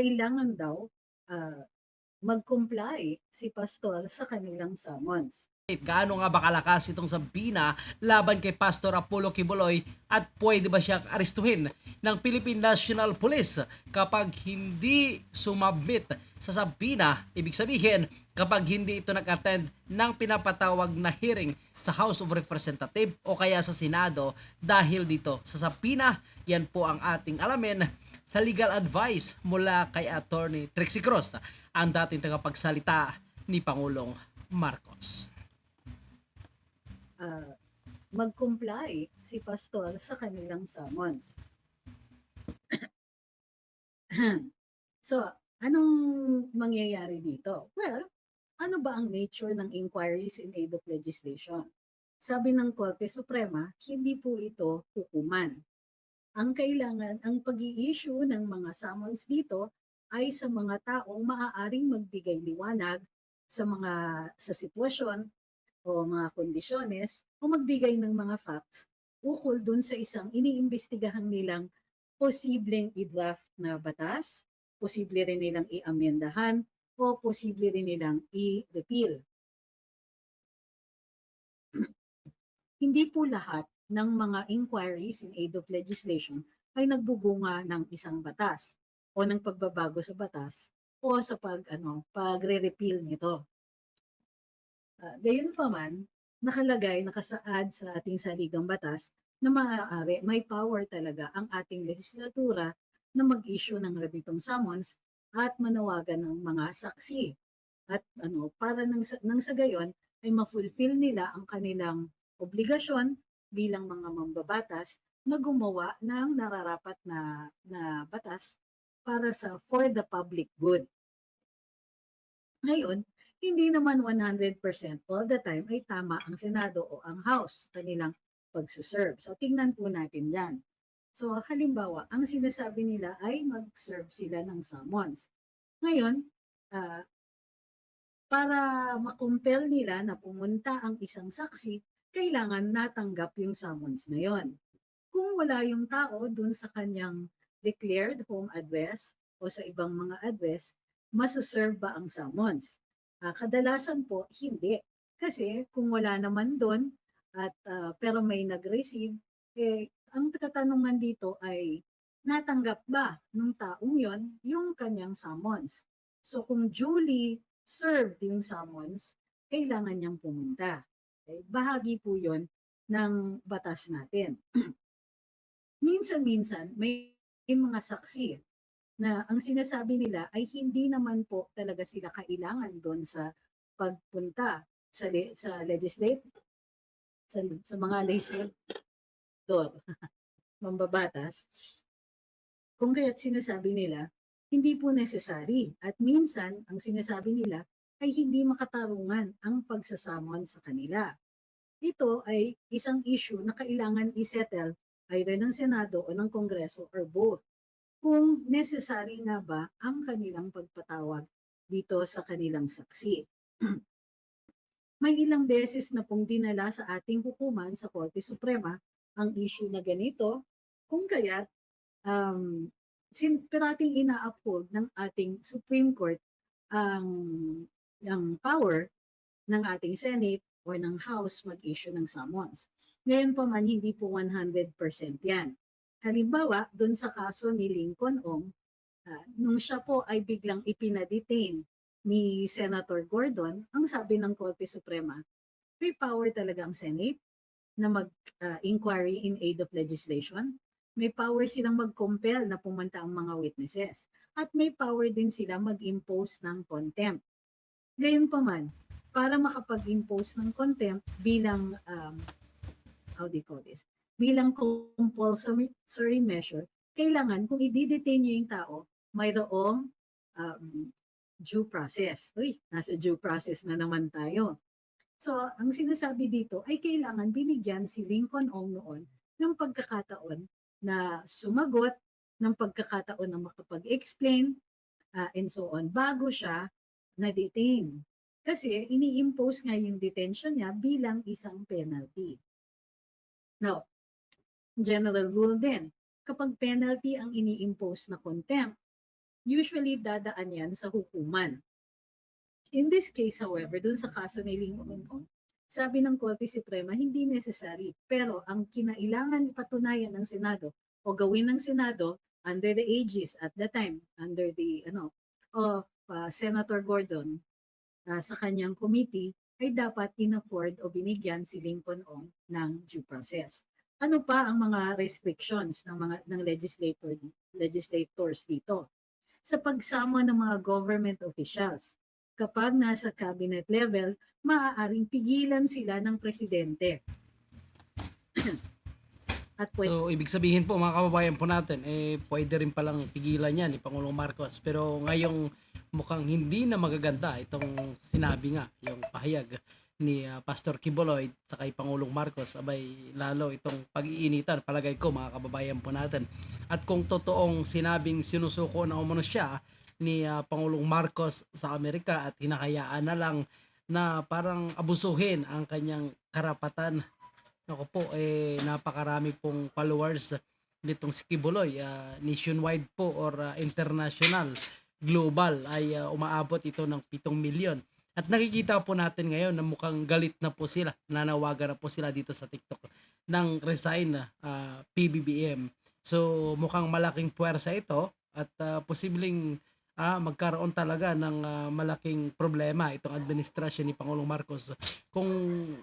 kailangan daw ah, mag-comply si pastor sa kanilang summons. Gaano nga ba kalakas itong Sabina laban kay Pastor Apollo Kibuloy at pwede ba siyang arestuhin ng Philippine National Police kapag hindi sumabit sa Sabina? Ibig sabihin, kapag hindi ito nag-attend ng pinapatawag na hearing sa House of Representatives o kaya sa Senado dahil dito sa Sabina, yan po ang ating alamin sa legal advice mula kay Attorney Trixie Cross, ang dating tagapagsalita ni Pangulong Marcos. ah, mag-comply si pastor sa kanilang summons. so, anong mangyayari dito? Well, ano ba ang nature ng inquiries in aid of legislation? Sabi ng Korte Suprema, hindi po ito hukuman. Ang kailangan, ang pag issue ng mga summons dito ay sa mga taong maaaring magbigay liwanag sa mga sa sitwasyon o mga kondisyones o magbigay ng mga facts ukol dun sa isang iniimbestigahan nilang posibleng i-draft na batas, posible rin nilang i-amyendahan, o posible rin nilang i-repeal. Hindi po lahat ng mga inquiries in aid of legislation ay nagbubunga ng isang batas o ng pagbabago sa batas o sa pag ano pagre-repeal nito. Uh, gayon pa man, nakalagay, nakasaad sa ating saligang batas na maaari, may power talaga ang ating legislatura na mag-issue ng rabitong summons at manawagan ng mga saksi. At ano, para nang, nang sa gayon ay ma-fulfill nila ang kanilang obligasyon bilang mga mambabatas na gumawa ng nararapat na, na batas para sa for the public good. Ngayon, hindi naman 100% all the time ay tama ang Senado o ang House kanilang pagsuserve. So, tingnan po natin yan. So, halimbawa, ang sinasabi nila ay mag-serve sila ng summons. Ngayon, ah, para makumpel nila na pumunta ang isang saksi, kailangan natanggap yung summons na yon. Kung wala yung tao dun sa kanyang declared home address o sa ibang mga address, masaserve ba ang summons? Ah, kadalasan po, hindi. Kasi kung wala naman doon, at ah, pero may nag-receive, eh, ang katanungan dito ay natanggap ba ng taong yon yung kanyang summons? So kung duly served yung summons, kailangan niyang pumunta. Okay? Bahagi po yon ng batas natin. Minsan-minsan, may mga saksi na ang sinasabi nila ay hindi naman po talaga sila kailangan doon sa pagpunta sa le- sa legislate sa, sa mga legislator mambabatas kung kaya't sinasabi nila hindi po necessary at minsan ang sinasabi nila ay hindi makatarungan ang pagsasamon sa kanila. Ito ay isang issue na kailangan isettle either ng Senado o ng Kongreso or both kung necessary nga ba ang kanilang pagpatawag dito sa kanilang saksi. May ilang beses na pong dinala sa ating hukuman sa Korte Suprema ang issue na ganito, kung kaya't um, sin, parating ina-uphold ng ating Supreme Court ang ang power ng ating Senate o ng House mag-issue ng summons. Ngayon pa man, hindi po 100% yan. Halimbawa, doon sa kaso ni Lincoln Ong, ah, nung siya po ay biglang ipinadetain ni Senator Gordon, ang sabi ng Korte Suprema, may power talaga ang Senate na mag-inquiry in aid of legislation. May power silang mag-compel na pumunta ang mga witnesses. At may power din sila mag-impose ng contempt. Gayunpaman, para makapag-impose ng contempt bilang, um, how do you call this? bilang compulsory measure, kailangan kung i-detain niyo yung tao, mayroong um, due process. Uy, nasa due process na naman tayo. So, ang sinasabi dito ay kailangan binigyan si Lincoln Ong noon ng pagkakataon na sumagot, ng pagkakataon na makapag-explain, ah, and so on, bago siya na-detain. Kasi ini-impose nga yung detention niya bilang isang penalty. Now, general rule din, kapag penalty ang ini-impose na contempt, usually dadaan yan sa hukuman. In this case, however, dun sa kaso ni Lincoln, sabi ng Korte Suprema, hindi necessary. Pero ang kinailangan ipatunayan ng Senado o gawin ng Senado under the aegis at the time, under the ano of uh, Senator Gordon uh, sa kanyang committee, ay dapat inafford o binigyan si Lincoln Ong ng due process. Ano pa ang mga restrictions ng mga ng legislator legislators dito? Sa pagsama ng mga government officials, kapag nasa cabinet level, maaaring pigilan sila ng presidente. At pwede, So, ibig sabihin po mga kababayan po natin, eh, pwede rin palang pigilan yan ni Pangulong Marcos. Pero ngayong mukhang hindi na magaganda itong sinabi nga, yung pahayag ni ah, Pastor Kiboloy sa kay Pangulong Marcos, abay lalo itong pag-iinitan, palagay ko mga kababayan po natin. At kung totoong sinabing sinusuko na umano siya ni ah, Pangulong Marcos sa Amerika at hinahayaan na lang na parang abusuhin ang kanyang karapatan ako po, eh, napakarami pong followers nitong si Kibuloy. ah, nationwide po or ah, international, global ay ah, umaabot ito ng 7 milyon. At nakikita po natin ngayon na mukhang galit na po sila, nanawagan na po sila dito sa TikTok ng resign na ah, PBBM. So mukhang malaking puwersa ito at ah, posibleng ah, magkaroon talaga ng ah, malaking problema itong administrasyon ni Pangulong Marcos kung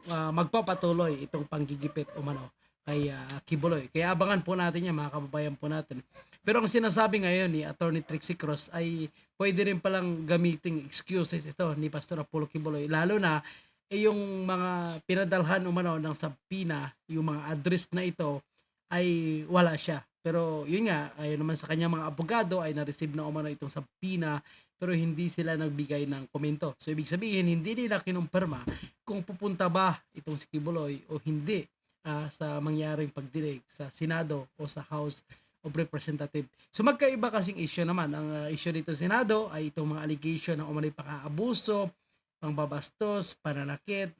ah, magpapatuloy itong panggigipit umano kay ah, Kibuloy. Kaya abangan po natin yan mga kababayan po natin. Pero ang sinasabi ngayon ni Attorney Trixie Cross ay pwede rin palang gamiting excuses ito ni Pastor Apollo Kibuloy. Lalo na eh, yung mga pinadalhan umano ng sabpina, yung mga address na ito ay wala siya. Pero yun nga, ayon naman sa kanyang mga abogado ay na-receive na umano itong sabpina pero hindi sila nagbigay ng komento. So ibig sabihin, hindi nila kinumpirma kung pupunta ba itong si Kibuloy o hindi ah, sa mangyaring pagdinig sa Senado o sa House of Representative. So magkaiba kasing issue naman. Ang ah, issue dito sa Senado ay itong mga allegation ng umano'y pang-aabuso, pangbabastos, pananakit,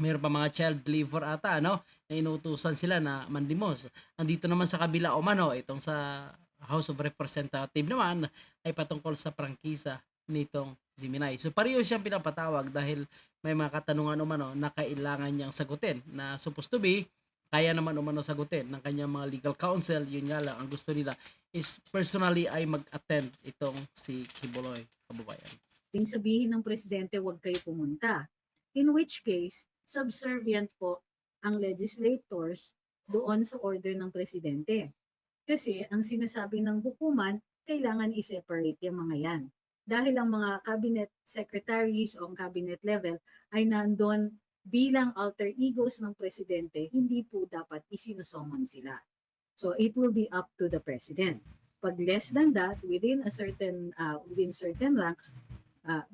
mayroon pa mga child labor ata, no? Na inutusan sila na mandimos. Andito naman sa kabila o mano, itong sa House of Representative naman ay patungkol sa prangkisa nitong Ziminay. So pareho siyang pinapatawag dahil may mga katanungan umano na kailangan niyang sagutin na supposed to be kaya naman umano sagutin ng kanyang mga legal counsel. Yun nga lang, ang gusto nila is personally ay mag-attend itong si Kibuloy, kababayan. Ting sabihin ng presidente, huwag kayo pumunta. In which case, subservient po ang legislators doon sa order ng presidente. Kasi ang sinasabi ng hukuman, kailangan i-separate yung mga yan. Dahil ang mga cabinet secretaries o ang cabinet level ay nandun bilang alter egos ng presidente, hindi po dapat isinusummon sila. So it will be up to the president. Pag less than that, within a certain uh, within certain ranks, uh,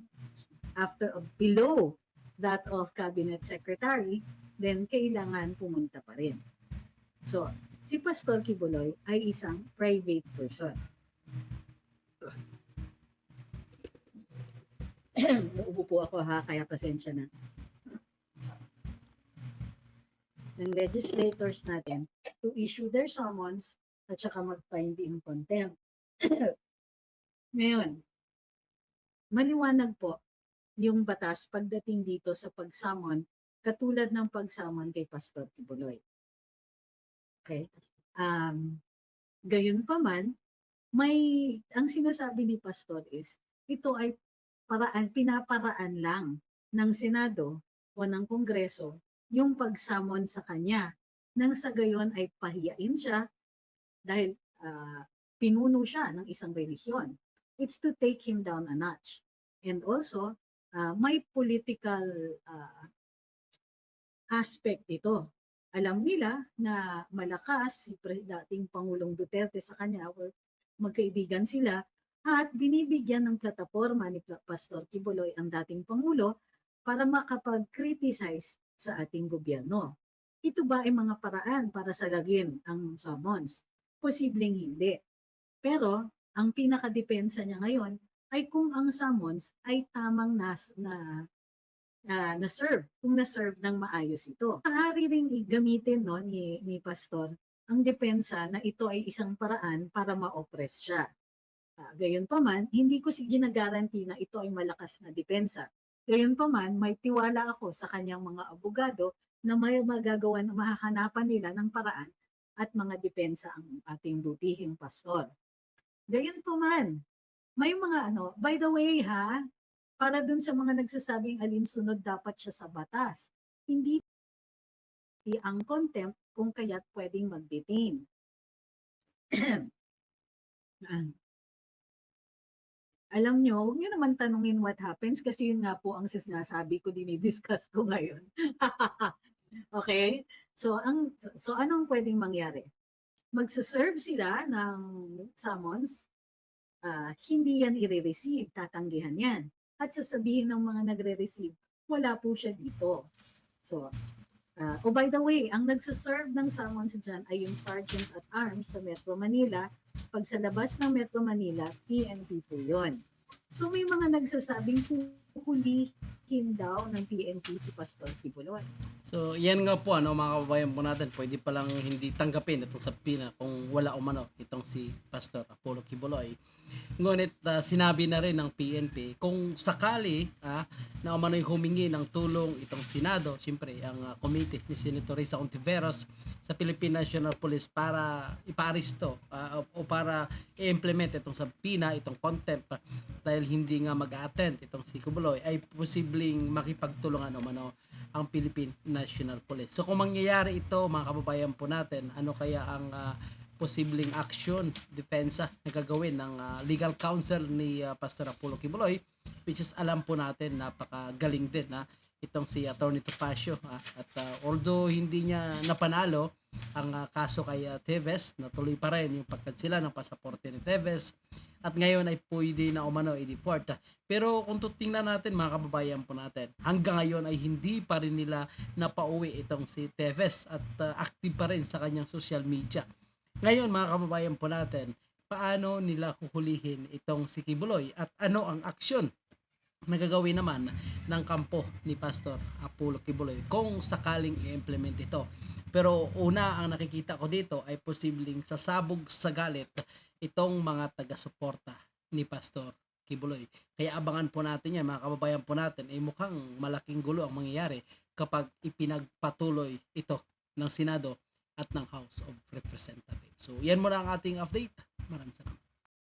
after uh, below that of cabinet secretary, then kailangan pumunta pa rin. So, si Pastor Kibuloy ay isang private person. Naubo po ako ha, kaya pasensya na. ng legislators natin to issue their summons at saka mag-find in contempt. Ngayon, maliwanag po yung batas pagdating dito sa pagsamon katulad ng pagsamon kay Pastor Tibuloy. Okay? Um, gayon pa man, may, ang sinasabi ni Pastor is, ito ay paraan, pinaparaan lang ng Senado o ng Kongreso yung pagsamon sa kanya. Nang sa gayon ay pahiyain siya dahil ah, pinuno siya ng isang relisyon. It's to take him down a notch. And also, ah, may political ah, aspect ito. Alam nila na malakas si dating Pangulong Duterte sa kanya or magkaibigan sila at binibigyan ng plataforma ni Pastor Kibuloy ang dating Pangulo para makapag-criticize sa ating gobyerno. Ito ba ay mga paraan para salagin ang summons? Posibleng hindi. Pero ang pinakadepensa niya ngayon ay kung ang summons ay tamang nas, na na na-serve, kung na-serve ng maayos ito. Maaari ring gamitin no, ni, ni Pastor ang depensa na ito ay isang paraan para ma-oppress siya. Uh, Gayunpaman, hindi ko ginagaranti na ito ay malakas na depensa. Gayunpaman, may tiwala ako sa kanyang mga abogado na may magagawa na mahahanapan nila ng paraan at mga depensa ang ating butihing pastor. Gayunpaman, may mga ano, by the way ha, para dun sa mga nagsasabing alinsunod dapat siya sa batas. Hindi ang contempt kung kaya't pwedeng mag-detain. Alam nyo, huwag nyo naman tanungin what happens kasi yun nga po ang sinasabi ko, dinidiscuss ko ngayon. okay? So, ang, so anong pwedeng mangyari? Magsaserve sila ng summons, ah, hindi yan i-receive, tatanggihan yan. At sasabihin ng mga nagre-receive, wala po siya dito. So, ah, oh by the way, ang nagsaserve ng summons dyan ay yung Sergeant at Arms sa Metro Manila. Pag sa labas ng Metro Manila, PNP po yun. So may mga nagsasabing hulihin daw ng PNP si Pastor Kibuloy. So, yan nga po, ano, mga kababayan po natin, pwede palang hindi tanggapin itong sapina kung wala umano itong si Pastor Apollo Kibuloy. Ngunit ah, sinabi na rin ng PNP, kung sakali ah, na umano'y humingi ng tulong itong Senado, siyempre ang ah, committee ni Senator Risa Ontiveros sa Philippine National Police para iparisto ah, o, para i-implement itong sapina, itong contempt ah, dahil hindi nga mag-attend itong si Kibuloy ay posibleng makipagtulungan umano ang Philippine National Police. So kung mangyayari ito, mga kababayan po natin, ano kaya ang ah, posibleng action, depensa na gagawin ng ah, legal counsel ni ah, Pastor Apollo Kibuloy, which is alam po natin, napakagaling din na itong si Attorney Topacio. ah, at ah, although hindi niya napanalo ang ah, kaso kay ah, Teves, natuloy pa rin yung pagkansila ng pasaporte ni Teves at ngayon ay pwede na umano i-deport. Pero kung tutingnan natin mga kababayan po natin, hanggang ngayon ay hindi pa rin nila napauwi itong si Teves at uh, active pa rin sa kanyang social media. Ngayon mga kababayan po natin, paano nila huhulihin itong si Kibuloy at ano ang aksyon na gagawin naman ng kampo ni Pastor Apollo Kibuloy kung sakaling i-implement ito. Pero una ang nakikita ko dito ay posibleng sasabog sa galit itong mga taga-suporta ni Pastor Kibuloy. Kaya abangan po natin yan, mga kababayan po natin, ay mukhang malaking gulo ang mangyayari kapag ipinagpatuloy ito ng Senado at ng House of Representatives. So, yan muna ang ating update. Maraming salamat.